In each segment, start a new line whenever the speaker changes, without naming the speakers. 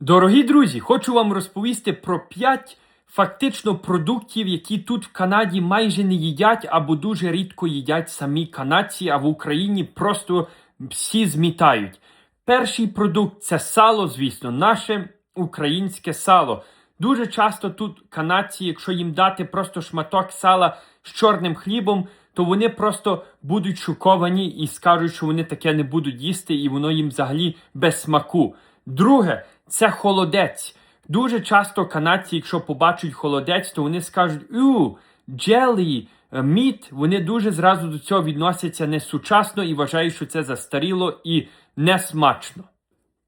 Дорогі друзі, хочу вам розповісти про 5 фактично продуктів, які тут в Канаді майже не їдять або дуже рідко їдять самі канадці, а в Україні просто всі змітають. Перший продукт це сало, звісно, наше українське сало. Дуже часто тут канадці, якщо їм дати просто шматок сала з чорним хлібом, то вони просто будуть шоковані і скажуть, що вони таке не будуть їсти, і воно їм взагалі без смаку. Друге, це холодець. Дуже часто канадці, якщо побачать холодець, то вони скажуть у джелі, е, міт. Вони дуже зразу до цього відносяться несучасно і вважають, що це застаріло і несмачно.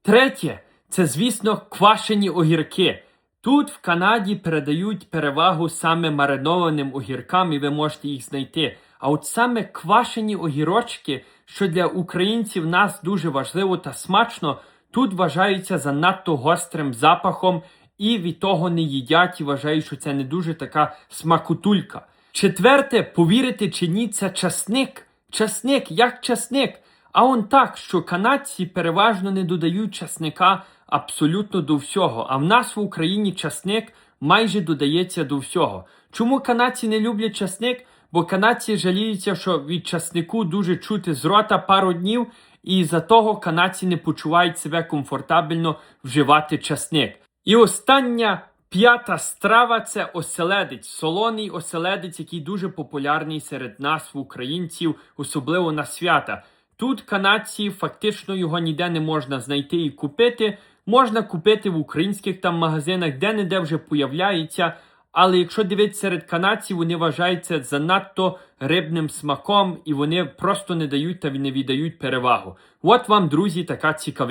Третє, це, звісно, квашені огірки. Тут в Канаді передають перевагу саме маринованим огіркам, і ви можете їх знайти. А от саме квашені огірочки, що для українців нас дуже важливо та смачно, тут вважаються занадто гострим запахом і від того не їдять і вважають, що це не дуже така смакутулька. Четверте, повірите чи ні, це часник. Часник, як часник. А он так, що канадці переважно не додають часника абсолютно до всього. А в нас в Україні часник майже додається до всього. Чому канадці не люблять часник? Бо канадці жаліються, що від часнику дуже чути з рота пару днів, і за того канадці не почувають себе комфортабельно вживати часник. І остання п'ята страва це оселедець, солоний оселедець, який дуже популярний серед нас, в українців, особливо на свята. Тут канадці фактично його ніде не можна знайти і купити. Можна купити в українських там магазинах, де-не-де вже появляється. Але якщо дивитися серед канадців, вони вважаються занадто рибним смаком і вони просто не дають та не віддають перевагу. От вам, друзі, така цікавинка.